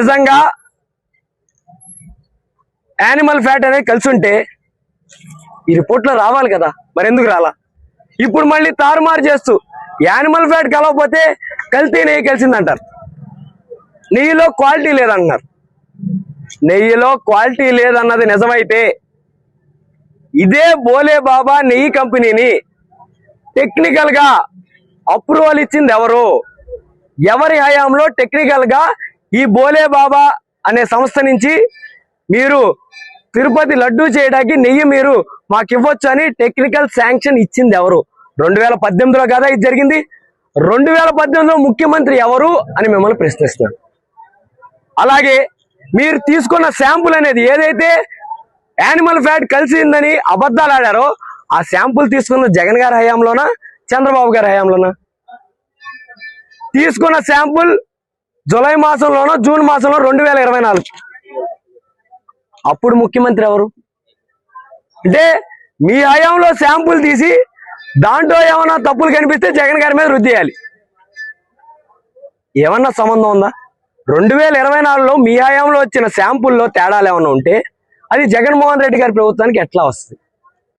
నిజంగా animal fat అనేది కలిసి ఉంటే ఈ రిపోర్ట్లో రావాలి కదా. మరి ఎందుకు రాలా? ఇప్పుడు మళ్ళీ తారుమారు చేస్తూ యానిమల్ ఫ్యాట్ కలవకపోతే కల్తీ నెయ్యి కలిసిందంటారు. నెయ్యిలో క్వాలిటీ లేదంటున్నారు నెయ్యిలో క్వాలిటీ లేదన్నది నిజమైతే ఇదే బోలే బాబా నెయ్యి కంపెనీని టెక్నికల్గా అప్రూవల్ ఇచ్చింది ఎవరు? ఎవరి హయాంలో టెక్నికల్గా ఈ బోలే బాబా అనే సంస్థ నుంచి మీరు తిరుపతి లడ్డూ చేయడానికి నెయ్యి మీరు మాకు ఇవ్వచ్చు అని టెక్నికల్ శాంక్షన్ ఇచ్చింది ఎవరు? రెండు వేల పద్దెనిమిదిలో కదా ఇది జరిగింది. రెండు వేల పద్దెనిమిదిలో ముఖ్యమంత్రి ఎవరు అని మిమ్మల్ని ప్రశ్నిస్తున్నాను. అలాగే మీరు తీసుకున్న శాంపుల్ అనేది ఏదైతే యానిమల్ ఫ్యాట్ కలిసిందని అబద్ధాలు ఆడారో ఆ శాంపుల్ తీసుకున్న జగన్ గారి హయాంలోనా చంద్రబాబు గారి హయాంలోనా? తీసుకున్న శాంపుల్ జూలై మాసంలోనో జూన్ మాసంలో రెండు వేల ఇరవై నాలుగు. అప్పుడు ముఖ్యమంత్రి ఎవరు? అంటే మీ హయాంలో శాంపుల్ తీసి దాంట్లో ఏమైనా తప్పులు కనిపిస్తే జగన్ గారి మీద రుద్ది చేయాలి ఏమన్నా సంబంధం ఉందా? రెండు వేల ఇరవై నాలుగులో మీ హయాంలో వచ్చిన శాంపుల్లో తేడాలు ఏమన్నా ఉంటే అది జగన్మోహన్ రెడ్డి గారి ప్రభుత్వానికి ఎట్లా వస్తుంది?